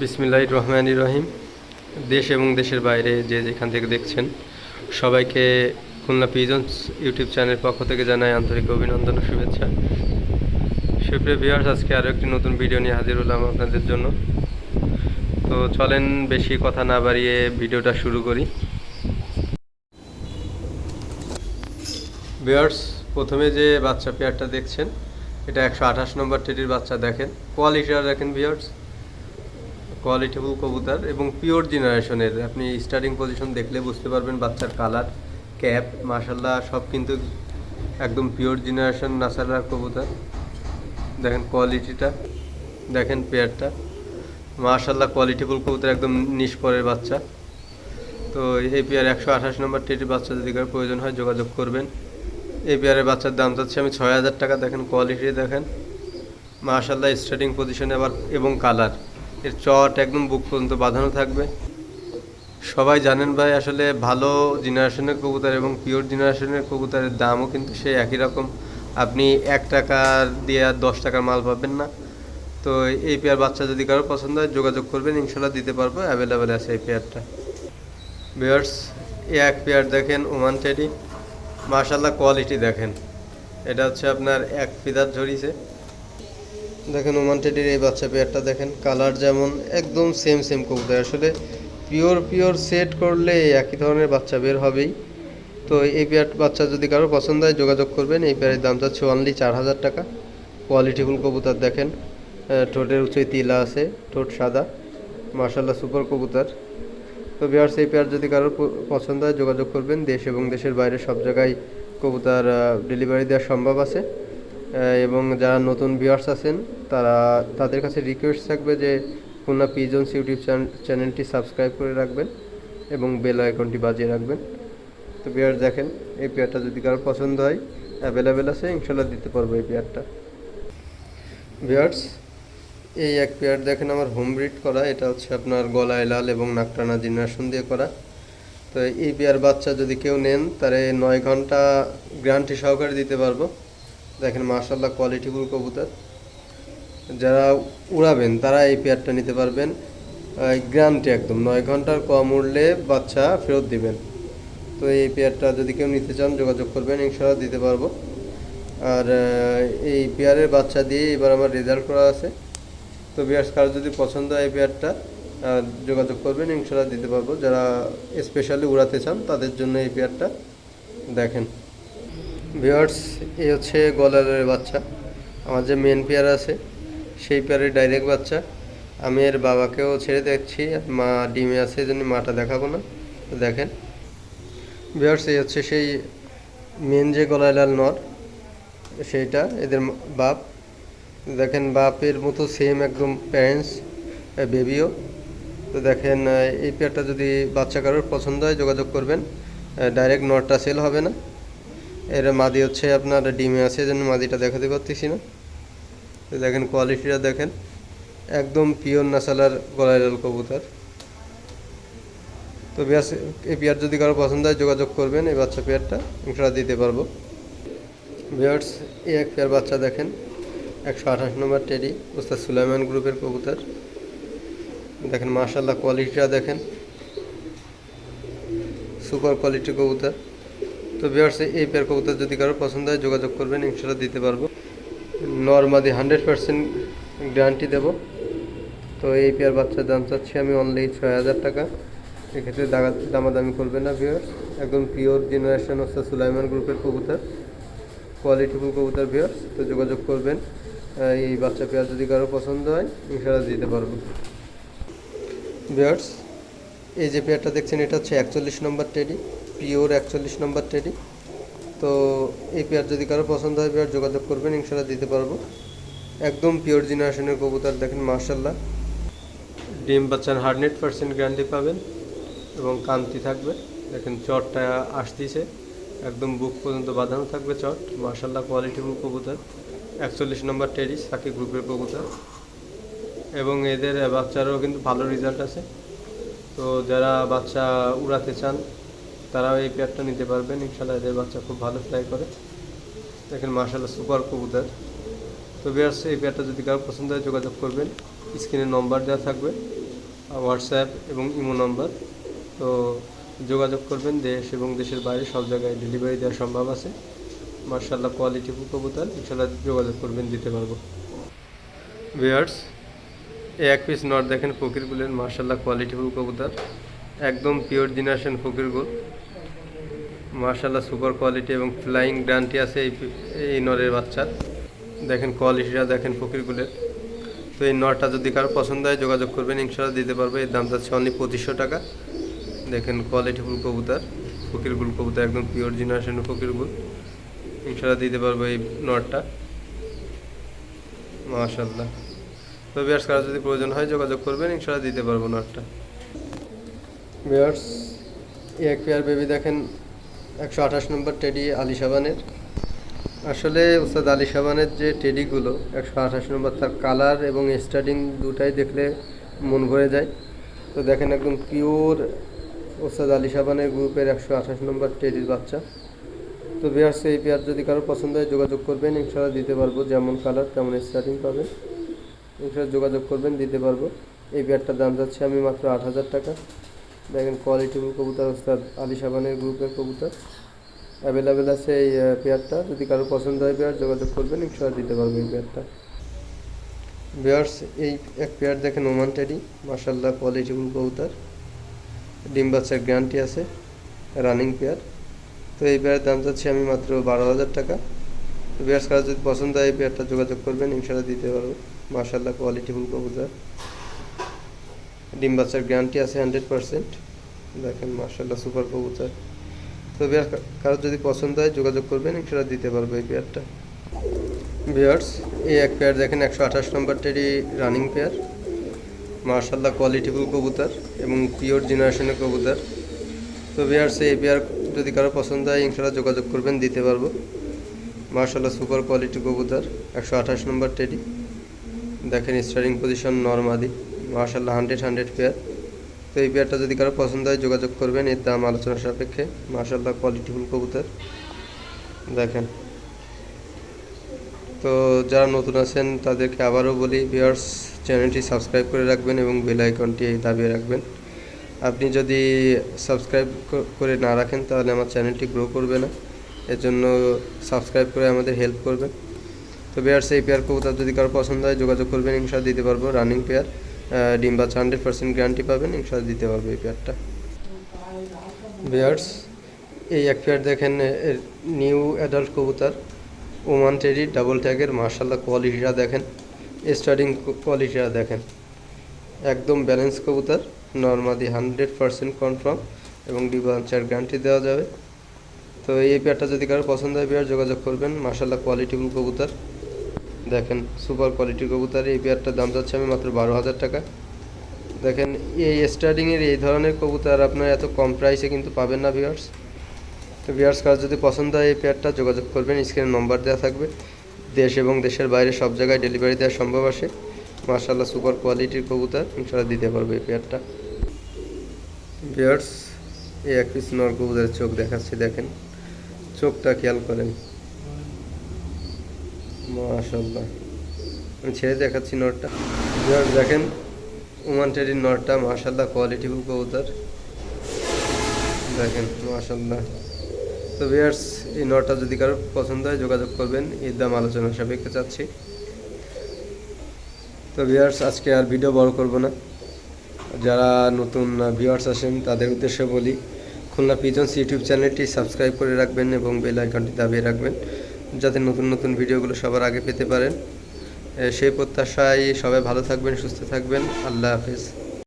বিসমিল্লাহ রহমান রহিম। দেশ এবং দেশের বাইরে যে যেখান থেকে দেখছেন, সবাইকে খুলনা পিজন্স ইউটিউব চ্যানেলের পক্ষ থেকে জানাই আন্তরিক অভিনন্দন ও শুভেচ্ছা। সুপ্রিয় ভিউয়ার্স আজকে আরও একটি নতুন ভিডিও নিয়ে হাজির হলাম আপনাদের জন্য। তো চলেন বেশি কথা না বাড়িয়ে ভিডিওটা শুরু করি। ভিউয়ার্স প্রথমে যে বাচ্চা পেয়ারটা দেখছেন, এটা একশো আঠাশ নম্বর টেডির বাচ্চা দেখেন। কোয়ালিটিটা দেখেন ভিউয়ার্স কোয়ালিটিফুল কবুতর এবং পিওর জেনারেশনের আপনি স্টার্টিং পজিশন দেখলে বুঝতে পারবেন বাচ্চার কালার ক্যাপ মাশাল্লাহ সব কিন্তু একদম পিওর জেনারেশন নাসারার কবুতর। দেখেন কোয়ালিটিটা দেখেন পেয়ারটা মাশাল্লাহ কোয়ালিটিফুল কবুতর একদম নিষ্পরের বাচ্চা। তো এই পেয়ার একশো আঠাশ নম্বর টেটির বাচ্চা যদি কারও প্রয়োজন হয় যোগাযোগ করবেন। এই পেয়ারের বাচ্চার দাম চাচ্ছি আমি ছয় হাজার টাকা। দেখেন কোয়ালিটি দেখেন। মাশাল্লাহ স্টার্টিং পজিশনে আবার এবং কালার এর চট একদম বুক পর্যন্ত বাঁধানো থাকবে। সবাই জানেন ভাই, আসলে ভালো জেনারেশনের কবুতর এবং পিওর জেনারেশনের কবুতরের দামও কিন্তু সেই একই রকম। আপনি এক টাকার দিয়ে আর দশ টাকার মাল পাবেন না। তো এই পেয়ার বাচ্চা যদি কারও পছন্দ হয়, যোগাযোগ করবেন, ইনশাল্লাহ দিতে পারব অ্যাভেলেবেল আছে এই পেয়ারটা বিয়ার্স এই এক পেয়ার দেখেন ওমান টেডি মাশাল্লাহ কোয়ালিটি দেখেন। এটা হচ্ছে আপনার এক ফিদার ঝরিছে দেখেন ওমান টেডির এই বাচ্চা পেয়ারটা দেখেন, কালার যেমন একদম সেম সেম কবুতর। আসলে পিওর পিওর সেট করলে একই ধরনের বাচ্চা বের হবেই। তো এই পেয়ার বাচ্চা যদি কারও পছন্দ হয়, যোগাযোগ করবেন। এই পেয়ারের দাম চাচ্ছে অনলি চার হাজার টাকা। কোয়ালিটিফুল কবুতর দেখেন ঠোঁটের উঁচুই তিলা আছে, ঠোঁট সাদা। মার্শাল্লাহ সুপার কবুতর। তো বিহার এই পেয়ার যদি কারোর পছন্দ হয়, যোগাযোগ করবেন। দেশ এবং দেশের বাইরে সব জায়গায় কবুতর ডেলিভারি দেওয়া সম্ভব আছে। এবং যারা নতুন ভিউয়ার্স আছেন, তারা তাদের কাছে রিকোয়েস্ট থাকবে যে খুলনা পিজন্স ইউটিউব চ্যানেলটি সাবস্ক্রাইব করে রাখবেন এবং বেল আইকনটি বাজিয়ে রাখবেন। তো পেয়ার দেখেন, এই পেয়ারটা যদি কারোর পছন্দ হয় অ্যাভেলেবেল আছে ইনশাল্লাহ দিতে পারব এই পেয়ারটা ভিউয়ার্স এই এক পেয়ার দেখেন আমার হোম ব্রিড করা, এটা হচ্ছে আপনার গলায় লাল এবং নাকটানা জেনারেশন দিয়ে করা। তো এই পেয়ার বাচ্চা যদি কেউ নেন তাহলে নয় ঘণ্টা গ্যারান্টি সহকারে দিতে পারব। দেখেন মার্শাল্লাহ কোয়ালিটিফুল কবুতর। যারা উড়াবেন, তারা এই পেয়ারটা নিতে পারবেন। গ্যারান্টি একদম, নয় ঘণ্টার কম উড়লে বাচ্চা ফেরত দিবেন। তো এই পেয়ারটা যদি কেউ নিতে চান, যোগাযোগ করবেন ইনশাল্লাহ দিতে পারব। আর এই পেয়ারের বাচ্চা দিয়ে এবার আমার রেজাল্ট করা আছে। তো বিয়ার্স কারও যদি পছন্দ হয় এই পেয়ারটা যোগাযোগ করবেন ইনশাল্লাহ দিতে পারব। যারা স্পেশালি উড়াতে চান, তাদের জন্য এই পেয়ারটা দেখেন। ভিওয়ার্স এই হচ্ছে গলারের বাচ্চা। আমার যে মেন পেয়ার আছে, সেই পেয়ারের ডাইরেক্ট বাচ্চা। আমি এর বাবাকেও ছেড়ে দেখছি মা ডিমে আছে, এই জন্য মাটা দেখাবো না। দেখেন। ভিওয়ার্স এই হচ্ছে সেই মেন যে গলায় লাল নর, সেইটা, এদের বাপ। দেখেন, বাপের মতো সেম একদম প্যারেন্টস বেবিও তো দেখেন, এই পেয়ারটা যদি বাচ্চা কারোর পছন্দ হয়, যোগাযোগ করবেন। ডাইরেক্ট নটটা সেল হবে না। এর মাদি হচ্ছে আপনার ডিমে আছে এই জন্য মাদিটা দেখাতে পারতেছি না। তো দেখেন কোয়ালিটিটা দেখেন। একদম পিওর নাসালার গলায় লাল কবুতর। তো বিয়াস, এই পেয়ার যদি কারও পছন্দ হয়, যোগাযোগ করবেন, এই বাচ্চা পেয়ারটা ইনশাল্লাহ দিতে পারব। ভিউয়ার্স এই এক পেয়ার বাচ্চা দেখেন, একশো আঠাশ নম্বর টেডি, ওস্তাদ সুলাইমান গ্রুপের কবুতর। দেখেন মাশাল্লাহ কোয়ালিটিটা দেখেন। সুপার কোয়ালিটি কবুতর। তো ভিউয়ার্স এই পেয়ার কবুতর যদি কারও পছন্দ হয়, যোগাযোগ করবেন ইনশাল্লাহ দিতে পারব। নর্মাদি হান্ড্রেড পার্সেন্ট গ্যারান্টি দেবো। তো এই পেয়ার বাচ্চার দাম চাচ্ছি আমি অনলি ছয় হাজার টাকা। এক্ষেত্রে দাগা দামাদামি করবে না ভিউয়ার্স একদম পিওর জেনারেশন হচ্ছে সুলাইমান গ্রুপের কবুতর। কোয়ালিটিফুল কবুতর ভিউয়ার্স তো যোগাযোগ করবেন। এই বাচ্চা পেয়ার যদি কারও পছন্দ হয়, ইনশাআল্লাহ দিতে পারব। ভিউয়ার্স এই যে পেয়ারটা দেখছেন, এটা হচ্ছে একচল্লিশ নম্বর টেডি পিওর একচল্লিশ নম্বর টেডি। তো এই পেয়ার যদি কারও পছন্দ হয়, পেয়ার যোগাযোগ করবেন, ইনশাআল্লাহ দিতে পারব। একদম পিওর জেনারেশনের কবুতর দেখেন মার্শাল্লাহ ডিম বাচ্চার হান্ড্রেড পার্সেন্ট গ্যারান্টি পাবেন এবং কান্তি থাকবে। দেখেন চটটা আসতিছে, একদম বুক পর্যন্ত বাঁধানো থাকবে চট। মার্শাল্লাহ কোয়ালিটিফুল কবুতর। একচল্লিশ নম্বর টেরিস সাকি গ্রুপের কবুতর। এবং এদের বাচ্চারও কিন্তু ভালো রেজাল্ট আছে। তো যারা বাচ্চা উড়াতে চান তারাও এই পেয়ারটা নিতে পারবেন। ইনশাল্লাহ এদের বাচ্চা খুব ভালো ফ্লাই করে। দেখেন মার্শাল্লাহ সুপার কবুতর। তো বিয়ার্স এই পেয়ারটা যদি কারও পছন্দ হয় যোগাযোগ করবেন। স্ক্রিনে নম্বর দেওয়া থাকবে হোয়াটসঅ্যাপ এবং ইমো নম্বর তো যোগাযোগ করবেন, দেশ এবং দেশের বাইরে সব জায়গায় ডেলিভারি দেওয়া সম্ভব আছে। মার্শাল্লাহ কোয়ালিটি কবুতর ইনশাল্লাহ যোগাযোগ করবেন, দিতে পারব। ভিয়ার্স এই এক পিস নট দেখেন ফকিরগুলের মার্শাল্লাহ কোয়ালিটিফুল কবুতর। একদম পিওর জেনারেশন ফকিরগুল মার্শাল্লাহ সুপার কোয়ালিটি এবং ফ্লাইং গ্রান্টি আছে এই এই নরের বাচ্চার। দেখেন কোয়ালিটিটা দেখেন ফকিরগুলের। তো এই নটটা যদি কারও পছন্দ হয়, যোগাযোগ করবেন ইনশাল্লাহ দিতে পারবে। এর দাম যাচ্ছে অনলি পঁচিশশো টাকা। দেখেন কোয়ালিটিফুল কবুতর, ফকিরগুল কবুতর একদম পিওর জেনারেশনের ফকিরগুল। ইনশাল্লাহ দিতে পারব এই নটটা মাশাল্লাহ তো বিয়ার্স কারও যদি প্রয়োজন হয়, যোগাযোগ করবেন ইনশাল্লাহ দিতে পারব নটটা বিয়ার্স এক পেয়ার বেবি দেখেন একশো আঠাশ নম্বর টেডি আলি সাবানের। আসলে ওস্তাদ আলি সাবানের যে টেডিগুলো, একশো আঠাশ নম্বর তার কালার এবং স্টার্টিং দুটাই দেখলে মন ভরে যায়। তো দেখেন একদম পিওর ওস্তাদ আলি সাবানের গ্রুপের একশো আঠাশ নম্বর টেডির বাচ্চা। তো বিয়ার্স এই পেয়ার যদি কারও পছন্দ হয় যোগাযোগ করবেন ইনশাল্লাহ দিতে পারব। যেমন কালার, তেমন স্টার্টিং পাবেন। ইনশাল্লাহ যোগাযোগ করবেন, দিতে পারব। এই পেয়ারটার দাম যাচ্ছে আমি মাত্র আট হাজার টাকা। দেখেন কোয়ালিটিফুল কবুতর, ওস্তাদ আলি সাবানের গ্রুপের কবুতর। অ্যাভেলেবেল আছে এই পেয়ারটা যদি কারও পছন্দ হয় পেয়ার যোগাযোগ করবেন ইনশাল্লাহ দিতে পারব এই পেয়ারটা বিয়ার্স এই এক পেয়ার দেখেন ওমান টেডি মার্শাল্লাহ কোয়ালিটিফুল কবুতর। ডিম বাচ্চার গ্যারান্টি আছে রানিং পেয়ার তো এই পেয়ারের দাম যাচ্ছে আমি মাত্র বারো হাজার টাকা। তো বিয়ার্স কারও যদি পছন্দ হয় এই পেয়ারটা যোগাযোগ করবেন ইনশাল্লাহ দিতে পারব। মার্শাল্লাহ কোয়ালিটিফুল কবুতর। ডিম বাচ্চার গ্যারান্টি আছে হান্ড্রেড পারসেন্ট দেখেন মার্শাল্লাহ সুপার কবুতর। তো বিয়ার, কারও যদি পছন্দ হয়, যোগাযোগ করবেন ইনশাল্লাহ দিতে পারব এই পেয়ারটা বিয়ার্স, এই এক পেয়ার দেখেন, একশো আঠাশ নম্বরটারই রানিং পেয়ার মার্শাল্লাহ কোয়ালিটিফুল কবুতর এবং পিওর জেনারেশনের কবুতর। তো বিয়ার্স, এই পেয়ার যদি কারও পছন্দ হয় ইনশাল্লাহ যোগাযোগ করবেন, দিতে পারব। মার্শাল্লাহ সুপার কোয়ালিটি কবুতর, একশো আঠাশ নম্বর টেডি দেখেন স্টারিং পজিশন নর্মাদি মার্শাল্লাহ হান্ড্রেড হান্ড্রেড পেয়ার। তো এই পেয়ারটা যদি কারও পছন্দ হয়, যোগাযোগ করবেন, এর দাম আলোচনা সাপেক্ষে। মার্শাল্লাহ কোয়ালিটিফুল কবুতর। দেখেন। তো যারা নতুন আছেন, তাদেরকে আবারও বলি ভিউয়ার্স চ্যানেলটি সাবস্ক্রাইব করে রাখবেন এবং বেল আইকনটি দাবিয়ে রাখবেন। আপনি যদি সাবস্ক্রাইব করে না রাখেন, তাহলে আমার চ্যানেলটি গ্রো করবে না। এর জন্য সাবস্ক্রাইব করে আমাদের হেল্প করবেন। তো পেয়ার্স এই পেয়ার কবুতর যদি কারও পছন্দ হয়, যোগাযোগ করবেন ইনশাল্লাহ দিতে পারব। রানিং পেয়ার ডিম বাচ্চা হান্ড্রেড পার্সেন্ট গ্যারান্টি পাবেন ইনশাল্লাহ দিতে পারব এই পেয়ারটা। বিয়ার্স এই এক পেয়ার দেখেন নিউ অ্যাডাল্ট কবুতর ওমান টেরি ডাবল ট্যাগের মার্শাল্লাহ কোয়ালিটিটা দেখেন স্টার্টিং কোয়ালিটিটা দেখেন। একদম ব্যালেন্স কবুতর নর্মালি হান্ড্রেড পার্সেন্ট কনফার্ম এবং ডিবাঞ্চার গ্যারান্টি দেওয়া যাবে। তো এই পেয়ারটা যদি কারও পছন্দ হয় পেয়ার যোগাযোগ করবেন মার্শাল্লাহ কোয়ালিটিফুল কবুতর। দেখেন, সুপার কোয়ালিটির কবুতর এই পেয়ারটার দাম যাচ্ছে আমি মাত্র বারো হাজার টাকা। দেখেন, এই স্টার্টিংয়ের এই ধরনের কবুতর আপনার এত কম প্রাইসে কিন্তু পাবেন না ভিউয়ার্স তো ভিউয়ার্স কার যদি পছন্দ হয় এই পেয়ারটা, যোগাযোগ করবেন স্ক্রিনে নম্বর দেওয়া থাকবে। দেশ এবং দেশের বাইরে সব জায়গায় ডেলিভারি দেওয়া সম্ভব আসে। মার্শাল্লাহ সুপার কোয়ালিটির কবুতর ইনশাল্লাহ দিতে পারবে এই পেয়ারটা। ভিউয়ার্স এই এক পিস নর কবুতরের চোখ দেখাচ্ছি, দেখেন। চোখটা খেয়াল করেন। মাশাল্লাহ আমি ছেড়ে দেখাচ্ছি নটটা। দেখেন ওমান টেরির নটটা মাশাল্লাহ কোয়ালিটিফুল কবুতর। দেখেন মাশাল্লাহ তো ভিউয়ার্স, এই নটটা যদি কারও পছন্দ হয়, যোগাযোগ করবেন। এর দাম আলোচনা সাপেক্ষে চাচ্ছি। তো ভিউয়ার্স, আজকে আর ভিডিও বড় করব না। যারা নতুন ভিউয়ার্স আসেন, তাদের উদ্দেশ্যে বলি, খুলনা পিজন্স ইউটিউব চ্যানেলটি সাবস্ক্রাইব করে রাখবেন এবং বেল আইকনটি দাবিয়ে রাখবেন। যাতে নতুন নতুন ভিডিওগুলো সবার আগে পেতে পারেন। সেই প্রত্যাশায় সবাই ভালো থাকবেন, সুস্থ থাকবেন। আল্লাহ হাফিজ।